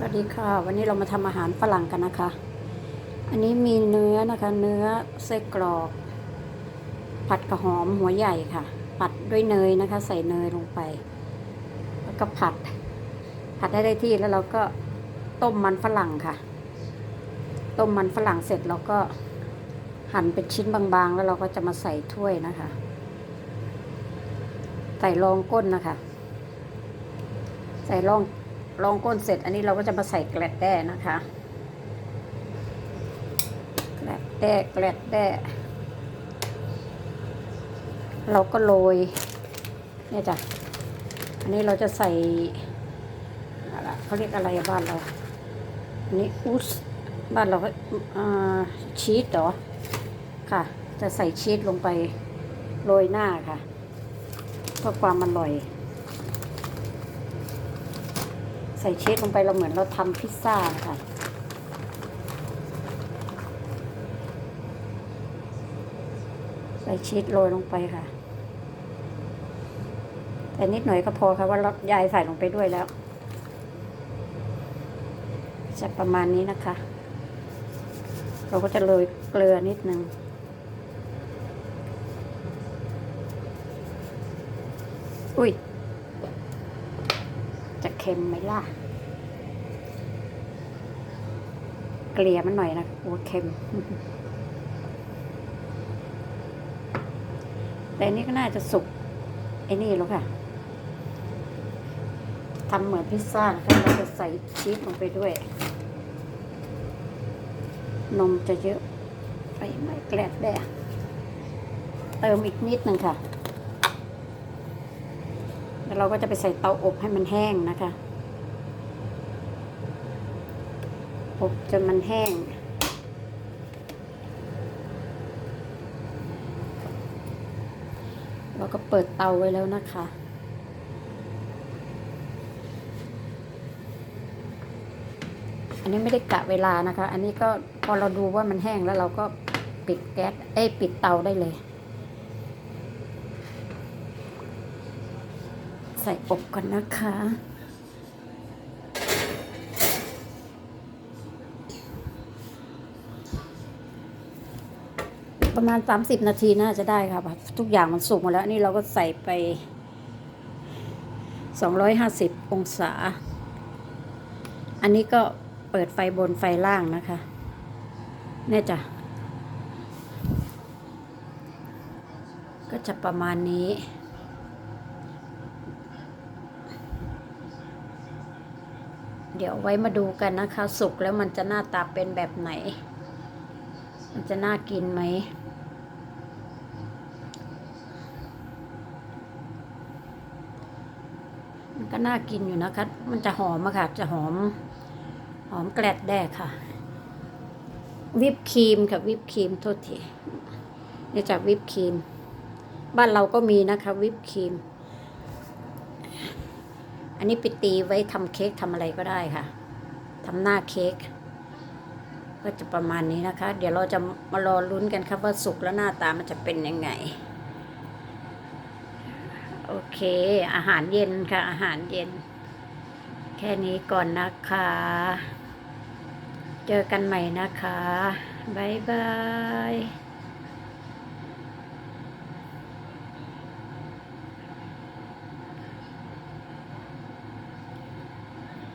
สวัสดีค่ะ วันนี้เรามาทำอาหารฝรั่งกันนะคะ อันนี้มีเนื้อนะคะ เนื้อไส้กรอก ผัดกระหอมหัวใหญ่ค่ะ ผัดด้วยเนยนะคะ ใส่เนยลงไป แล้วก็ผัด ผัดได้ได้ที่แล้วเราก็ต้มมันฝรั่งค่ะ ต้มมันฝรั่งเสร็จเราก็หั่นเป็นชิ้นบางๆ แล้วเราก็จะมาใส่ถ้วยนะคะ ใส่รองก้นนะคะ ใส่รอง รองก้นเสร็จ อันนี้เราก็จะมาใส่แกลดแด้นะคะแกลดแด้แกลดแด้เราก็โรยเนี่ยจ้ะอันนี้เราจะใส่อะไรเขาเรียกอะไรบ้านเราอันนี้อุสบ้านเราก็อ่าชีสเหรอค่ะ จะใส่ชีสลงไปโรยหน้าค่ะเพื่อความอร่อย ใส่ชีสลงไปเราเหมือนเราทำพิซซ่าค่ะ ใส่ชีสโรยลงไปค่ะ แต่นิดหน่อยก็พอค่ะว่าเรายายใส่ลงไปด้วยแล้ว จะประมาณนี้นะคะ เราก็จะโรยเกลือนิดนึงอุ้ย เค็มไหมล่ะ เกลี่ยมันหน่อยนะโอ้เค็ม แต่อันนี้ก็น่าจะสุกไอ้นี่แล้วค่ะทำเหมือนพิซซ่านะคะเราจะใส่ชีสลงไปด้วย นมจะเยอะไปไม่แกลดแดงเติมอีกนิดหนึ่งค่ะ แล้วเราก็จะไปใส่เตาอบให้มันแห้งนะคะ อบจนมันแห้ง เราก็เปิดเตาไว้แล้วนะคะอันนี้ไม่ได้กะเวลานะคะ อันนี้ก็พอเราดูว่ามันแห้งแล้วเราก็ปิดแก๊ส เอ้ยปิดเตาได้เลย ใส่อบก่อนนะคะ ประมาณ 30 นาทีน่าจะได้ค่ะ ทุกอย่างมันสุกหมดแล้ว นี่เราก็ใส่ไป 250 องศา อันนี้ก็เปิดไฟบนไฟล่างนะคะเนี่ยจ้ะก็จะประมาณนี้ เดี๋ยวไว้มาดูกันนะคะ สุกแล้วมันจะหน้าตาเป็นแบบไหน มันจะน่ากินไหมมันก็น่ากินอยู่นะคะ มันจะหอมอะค่ะ จะหอม หอมแกลดแด้ค่ะ วิปครีมค่ะวิปครีมโทษทีเนี่ยจากวิปครีม บ้านเราก็มีนะคะ วิปครีม อันนี้ไปตีไว้ทำเค้กทำอะไรก็ได้ค่ะทำหน้าเค้กก็จะประมาณนี้นะคะ เดี๋ยวเราจะมารอลุ้นกันครับว่าสุกแล้วหน้าตามันจะเป็นยังไง โอเค อาหารเย็นค่ะ อาหารเย็น แค่นี้ก่อนนะคะ เจอกันใหม่นะคะ บ๊ายบาย